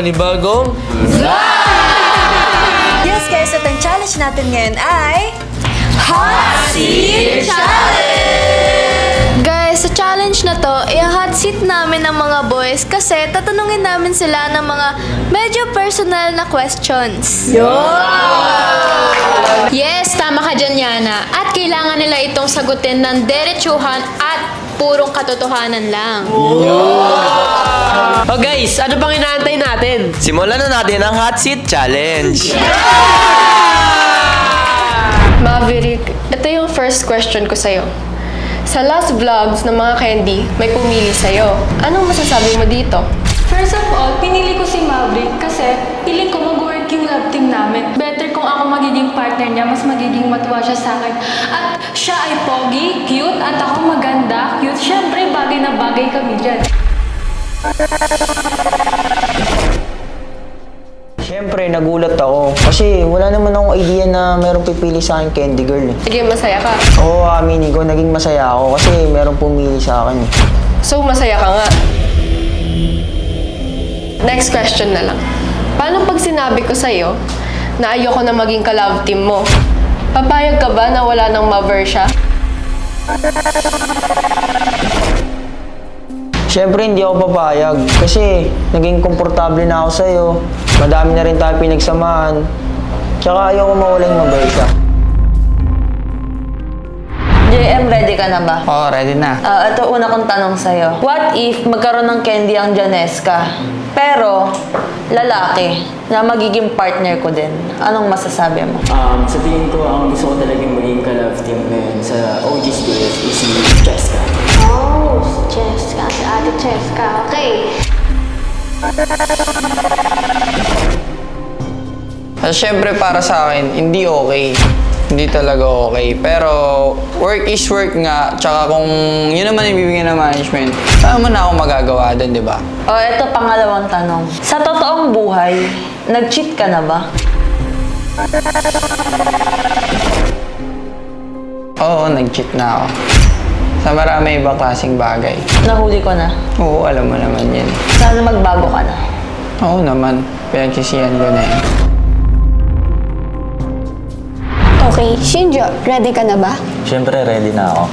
panibagong Yes guys, at ang challenge natin ngayon ay... Hot Seat Guys, sa challenge na to, i-hot seat namin ng mga boys kasi tatanungin namin sila ng mga medyo personal na questions. Yes, tama ka dyan, Yana. At kailangan nila itong sagutin ng derechuhan at purong katotohanan lang. Oh guys, ano pang inaantay natin? Simulan na natin ang Hot Seat Challenge. Maverick, ito yung first question ko sa'yo. Sa last vlogs ng mga candy, may pumili sa'yo. Anong masasabi mo dito? First of all, pinili ko si Maverick kasi piling ko mag-work yung love team namin. Better kung ako magiging partner niya, mas magiging matuwa siya sa akin. At siya ay pogi, cute, at ako maganda, cute. Siyempre, bagay na bagay kami dyan. Siyempre, nagulat ako. Kasi wala naman akong idea na merong pipili sa akin candy girl. eh. Sige, masaya ka. Oo, aminin ko, naging masaya ako kasi merong pumili sa akin. eh. So, masaya ka nga. Next question na lang. Paano pag sinabi ko sa'yo na ayoko na maging ka-love team mo? Papayag ka ba na wala nang maver siya? Siyempre, hindi ako papayag. Kasi naging komportable na ako sa'yo. Madami na rin tayo pinagsamahan. Tsaka ayoko mawalang mabaysa. JM, ready ka na ba? Oo, ready na. Ah, ito una kong tanong sa'yo. What if magkaroon ng candy ang Janeska, pero lalaki na magiging partner ko din? Anong masasabi mo? Um, sa tingin ko, ang gusto ko talagang maging ka-love team ngayon sa OG Studios is si Jessica. Oh, Cheska. Si Ate Cheska. Okay. At syempre para sa akin, hindi okay. Hindi talaga okay. Pero work is work nga. Tsaka kung yun naman yung bibigyan ng management, saan naman ako magagawa doon, di ba? O, ito pangalawang tanong. Sa totoong buhay, nag-cheat ka na ba? Oo, nag-cheat na ako. Sa marami ibang klaseng bagay. Nahuli ko na. Oo, alam mo naman yan. Sana magbago ka na. Oo naman, pinagsisihan ko na yan. Shinjo, ready ka na ba? Siyempre, ready na ako.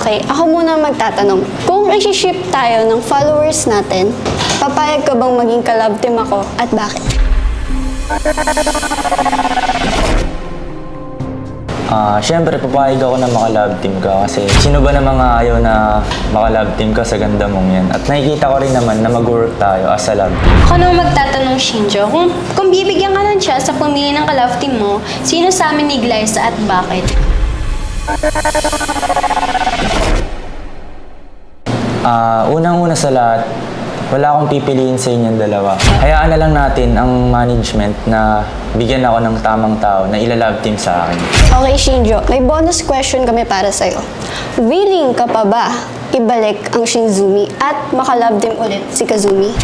Okay, ako muna magtatanong. Kung isi-ship tayo ng followers natin, papayag ka bang maging kalab team ako at bakit? Ah, siyempre, papayag ako na maka-love team ka kasi sino ba namang ayaw na maka-love team ka sa ganda mong yan? At nakikita ko rin naman na mag-work tayo as a love team. Ako naman magtatanong, Shinjo, kung, kung bibigyan ka lang siya sa pamili ng ka-love team mo, sino sa amin ni Glyza at bakit? Ah, unang-una sa lahat, wala akong pipiliin sa inyong dalawa. Hayaan na lang natin ang management na bigyan ako ng tamang tao na ila-love team sa akin. Okay, Shinjo, may bonus question kami para sa'yo. Willing ka pa ba ibalik ang Shinzumi at makalab team ulit si Kazumi?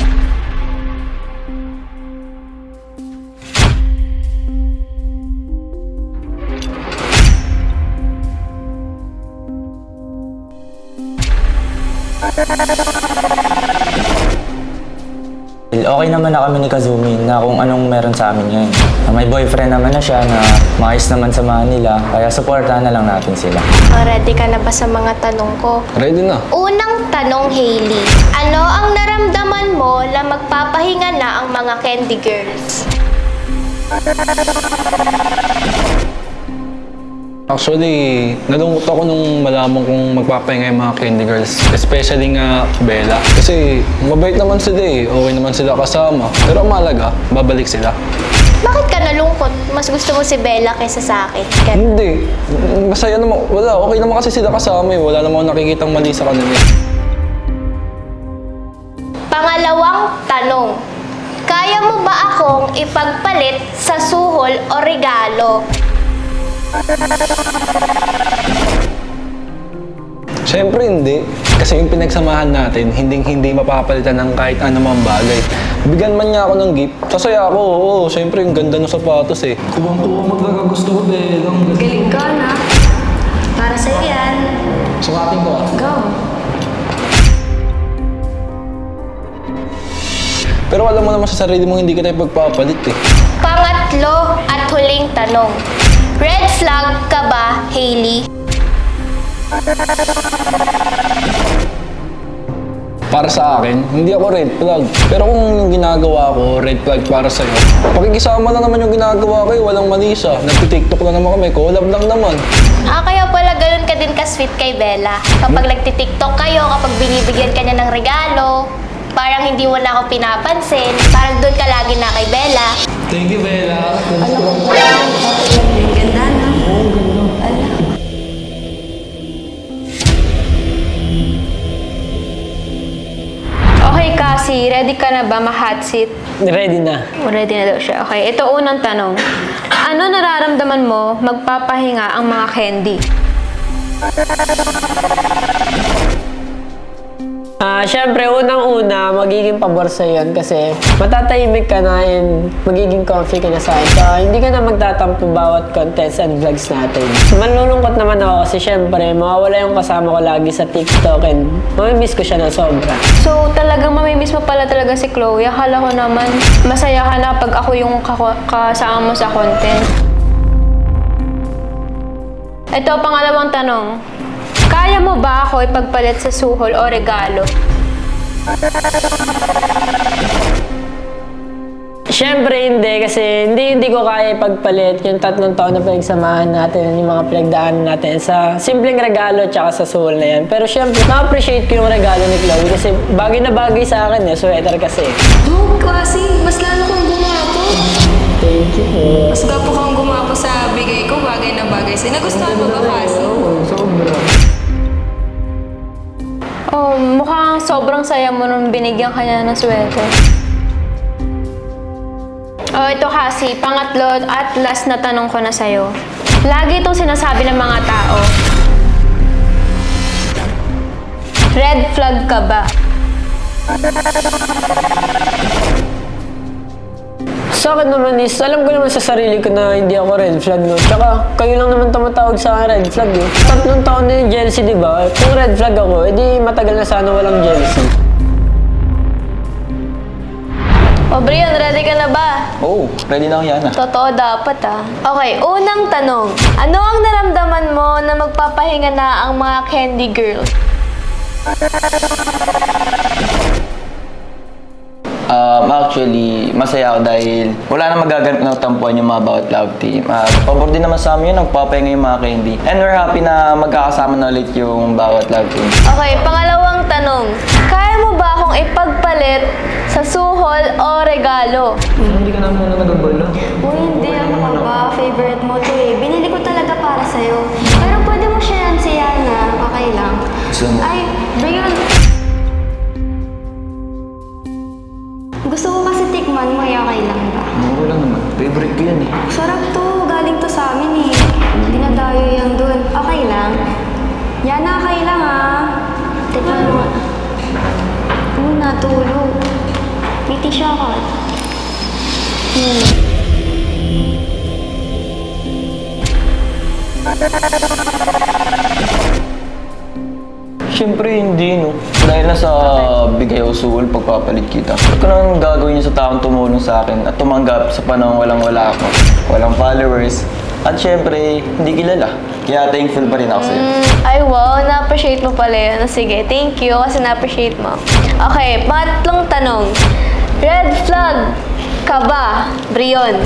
Okay naman na kami ni Kazumi na kung anong meron sa amin ngayon. Na May boyfriend naman na siya na maayos naman sa Manila, kaya supportahan na lang natin sila. O, ready ka na ba sa mga tanong ko? Ready na. Unang tanong, Hailey. Ano ang naramdaman mo na magpapahinga na ang mga candy girls? Actually, nalungkot ako nung malaman kong magpapahinga yung mga candy girls. Especially nga Bella. Kasi mabait naman sila eh. Okay naman sila kasama. Pero ang mahalaga, babalik sila. Bakit ka nalungkot? Mas gusto mo si Bella kaysa sa akin. Ganun. Hindi. Masaya naman. Wala. Okay naman kasi sila kasama eh. Wala namang nakikitang mali sa kanila. Pangalawang tanong. Kaya mo ba akong ipagpalit sa suhol o regalo? Siyempre hindi. Kasi yung pinagsamahan natin, hindi hindi mapapalitan ng kahit anumang bagay. Bigyan man niya ako ng gift, sasaya ako. Oo, siyempre yung ganda ng sapatos eh. Kuwang-kuwa maglaga gusto ko, Belang. Galing ka na. Para sa yan. Sukatin ko ah. Go. Pero alam mo naman sa sarili mo hindi kita ipagpapalit eh. Pangatlo at huling tanong. Red flag ka ba, Hailey? Para sa akin, hindi ako red flag. Pero kung yung ginagawa ko, red flag para sa'yo, pakikisama lang naman yung ginagawa ko eh, walang manisa. Nagtitiktok lang naman kami, collab lang naman. Ah, kaya pala ganun ka din ka-sweet kay Bella. Kapag nagtitiktok kayo, kapag binibigyan ka niya ng regalo, parang hindi mo na ako pinapansin, parang doon ka lagi na kay Bella. Thank you, Bella. Okay, Cassie, ready ka na ba ma-hot seat? Ready na. Ready na daw siya. Okay, ito unang tanong. Ano nararamdaman mo magpapahinga ang mga candy? Ah, syempre, unang-una, magiging pabor sa yun kasi matatahimik ka na and magiging comfy ka na sa akin. So, hindi ka na magtatampo bawat contents and vlogs natin. Manlulungkot naman ako kasi syempre, mawawala yung kasama ko lagi sa TikTok and mamimiss ko siya ng sobra. So, talagang mamimiss mo pala talaga si Chloe. Akala ko naman masaya ka na pag ako yung kasama mo sa content. Ito, pangalawang tanong. Kaya mo ba ako ipagpalit sa suhol o regalo? Syempre hindi kasi hindi hindi ko kaya ipagpalit yung tatlong taon na pinagsamahan natin, yung mga pinagdaanan natin sa simpleng regalo tsaka sa soul na yan. Pero syempre, na-appreciate ko yung regalo ni Chloe kasi bagay na bagay sa akin eh, sweater kasi. Oh, kasi mas lalo kang gumapo. Thank you. Mas gapo kang gumapo sa bigay ko, bagay na bagay sa'yo. Nagustuhan mo ba kasi? Sobra. Oh, mukhang sobrang saya mo nung binigyan ka niya ng sweater. Oh, ito kasi, pangatlo at last na tanong ko na sa'yo. Lagi itong sinasabi ng mga tao. Red flag ka ba? Sa akin naman is, alam ko naman sa sarili ko na hindi ako red flag, no? Tsaka, kayo lang naman tumatawag sa red flag, eh. Tatlong taon na yung jealousy, di ba? Kung red flag ako, edi matagal na sana walang jealousy. O Brian, ready ka na ba? Oh, ready na ako yan ah. Totoo dapat ah. Okay, unang tanong. Ano ang naramdaman mo na magpapahinga na ang mga candy girls? Actually, masaya ako dahil wala na magaganap ng tampuan yung mga bawat love team. At pabor din naman sa amin yun, nagpapahinga yung mga candy. And we're happy na magkakasama na ulit yung bawat love team. Okay, pangalawang tanong. Kaya mo ba akong ipagpalit sa suhol o regalo? Hindi ka naman na nagabalo. Uy, hindi. Ano ka ba? Favorite mo to eh. Binili ko talaga para sa'yo. Pero pwede mo sharean si Yana. Okay lang. Ay, Brian. Gusto Hmm. Siyempre hindi, no? Dahil nasa bigay o suhol pagpapalit kita. Ano ko nang gagawin niya sa taong tumulong sa akin at tumanggap sa panahon walang wala ako. Walang followers. At syempre, hindi kilala. Kaya thankful pa rin ako sa'yo. Mm, ay wow, na-appreciate mo pala yun. Sige, thank you kasi na-appreciate mo. Okay, pangatlong tanong. Red flag ka ba, Brion?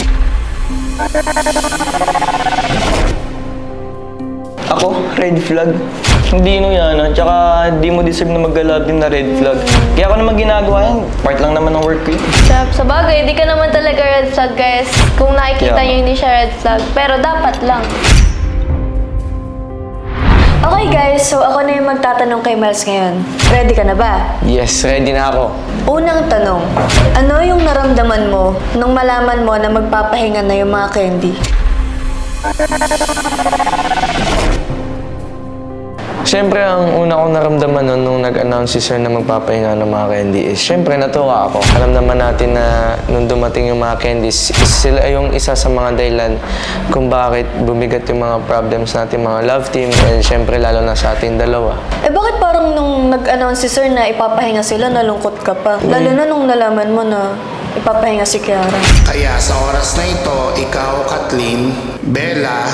Ako, red flag. Hindi no yan, ah. Tsaka hindi mo deserve na mag-love din na red flag. Kaya ako naman ginagawa yan. Part lang naman ng work ko yun. Sa, sa bagay, di ka naman talaga red flag, guys. Kung nakikita Kaya- niyo, hindi siya red flag. Pero dapat lang. Okay guys, so ako na yung magtatanong kay Miles ngayon. Ready ka na ba? Yes, ready na ako. Unang tanong, ano yung naramdaman mo nung malaman mo na magpapahinga na yung mga candy? Siyempre, ang una kong naramdaman nun nung nag-announce si Sir na magpapahinga ng mga candy is, siyempre, natuwa ako. Alam naman natin na nung dumating yung mga candies, is sila yung isa sa mga dahilan kung bakit bumigat yung mga problems natin, mga love team, and siyempre, lalo na sa ating dalawa. Eh bakit parang nung nag-announce si Sir na ipapahinga sila, nalungkot ka pa? Lalo na nung nalaman mo na ipapahinga si Kiara. Kaya sa oras na ito, ikaw, Kathleen, Bella,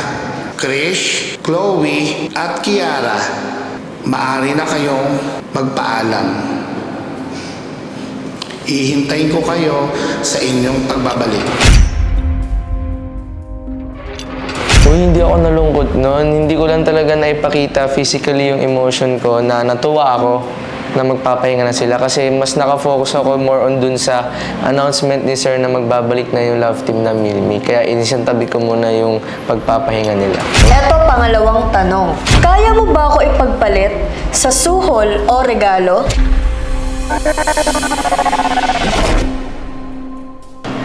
Krish, Chloe, at Kiara, maaari na kayong magpaalam. Ihintayin ko kayo sa inyong pagbabalik. Uy, hindi ako nalungkot noon. Hindi ko lang talaga naipakita physically yung emotion ko na natuwa ako na magpapahinga na sila kasi mas nakafocus ako more on dun sa announcement ni Sir na magbabalik na yung love team na Milmi. Kaya inisantabi ko muna yung pagpapahinga nila. Eto pangalawang tanong. Kaya mo ba ako ipagpalit sa suhol o regalo?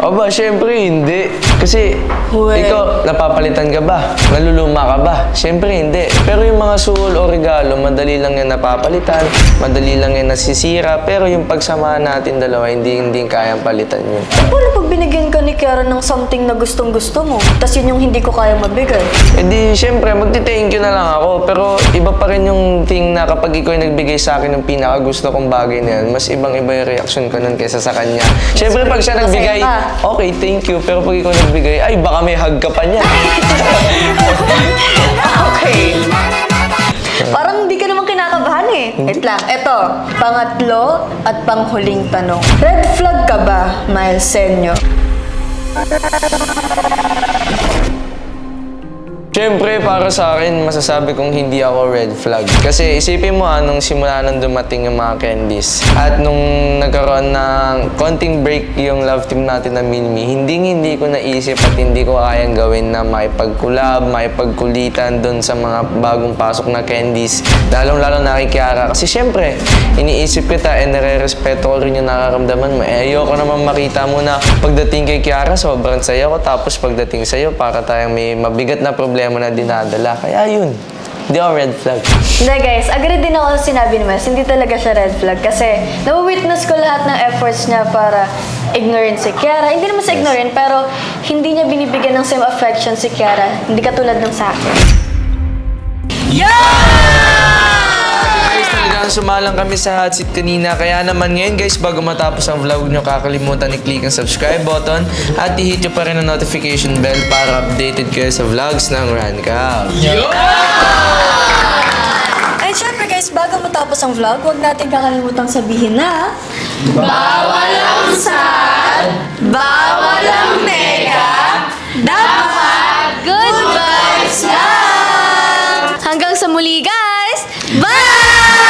Aba, syempre hindi. Kasi ikaw, napapalitan ka ba? Naluluma ka ba? Syempre hindi. Pero yung mga suhol o regalo, madali lang yan napapalitan, madali lang yan nasisira, pero yung pagsamahan natin dalawa, hindi hindi kayang palitan yun. Paano pag binigyan ka ni Kiara ng something na gustong gusto mo, tas yun yung hindi ko kaya mabigay? E di, syempre, magti-thank you na lang ako. Pero iba pa rin yung thing na kapag ikaw yung nagbigay sa akin ng pinaka gusto kong bagay na yan, mas ibang-iba yung reaction ko nun kaysa sa kanya. Syempre, pag siya nagbigay, ka. okay, thank you. Pero pag ikaw nagbigay, ay, baka may hug ka pa niya. okay. Parang hindi ka naman kinakabahan eh. Wait lang. Eto, pangatlo at panghuling tanong. Red flag ka ba, Miles Senyo? Siyempre, para sa akin, masasabi kong hindi ako red flag. Kasi isipin mo ha, nung simula nung dumating yung mga candies at nung nagkaroon ng konting break yung love team natin na Minmi, hindi hindi ko naisip at hindi ko kayang gawin na makipag-collab, makipagkulitan doon sa mga bagong pasok na candies. Lalong-lalo na kay Kiara. Kasi siyempre, iniisip kita and nare-respeto ko rin yung nararamdaman mo. Eh, ayoko naman makita mo na pagdating kay Kiara, sobrang saya ko. Tapos pagdating sa'yo, para tayong may mabigat na problema na dinadala. Kaya yun, hindi ako red flag. Hindi guys, agree din ako sa sinabi ni Miles. Hindi talaga siya red flag kasi na-witness ko lahat ng efforts niya para ignorant si Kiara. Hindi naman sa ignorant, pero hindi niya binibigyan ng same affection si Kiara. Hindi katulad ng sa akin. Guys, talagang sumalang kami sa hot seat kanina. Kaya naman ngayon guys, bago matapos ang vlog nyo, kakalimutan i-click ang subscribe button at i-hit nyo pa rin ang notification bell para updated kayo sa vlogs ng Rancow. Ay, syempre guys, bago matapos ang vlog, huwag natin kakalimutan sabihin na... Bawal ang sad, bawal ang nega, dapat good vibes lang! Hanggang sa muli guys, bye!